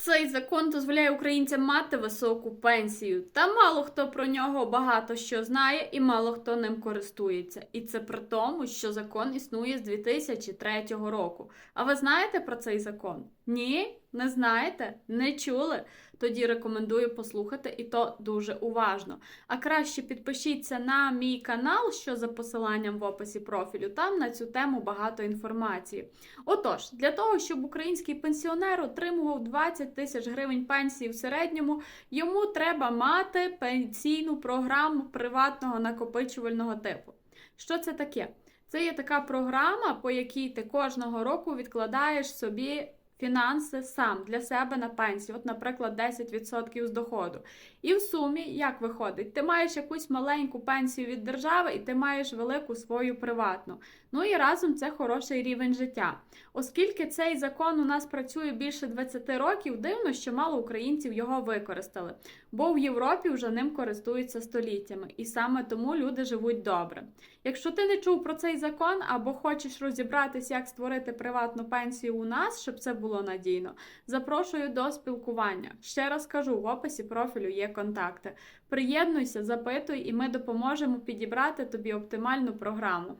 Цей закон дозволяє українцям мати високу пенсію, та мало хто про нього багато що знає і мало хто ним користується. І це при тому, що закон існує з 2003 року. А ви знаєте про цей закон? Ні? Не знаєте? Не чули? Тоді рекомендую послухати і то дуже уважно. А краще підпишіться на мій канал, що за посиланням в описі профілю. Там на цю тему багато інформації. Отож, для того, щоб український пенсіонер отримував 20 тисяч гривень пенсії в середньому, йому треба мати пенсійну програму приватного накопичувального типу. Що це таке? Це є така програма, по якій ти кожного року відкладаєш собі фінанси сам для себе на пенсію, от, наприклад, 10% з доходу. І в сумі, як виходить, ти маєш якусь маленьку пенсію від держави, і ти маєш велику свою приватну. Ну і разом це хороший рівень життя. Оскільки цей закон у нас працює більше 20 років, дивно, що мало українців його використали, бо в Європі вже ним користуються століттями, і саме тому люди живуть добре. Якщо ти не чув про цей закон або хочеш розібратись, як створити приватну пенсію у нас, щоб це було надійно, запрошую до спілкування. Ще раз кажу, в описі профілю є контакти. Приєднуйся, запитуй, і ми допоможемо підібрати тобі оптимальну програму.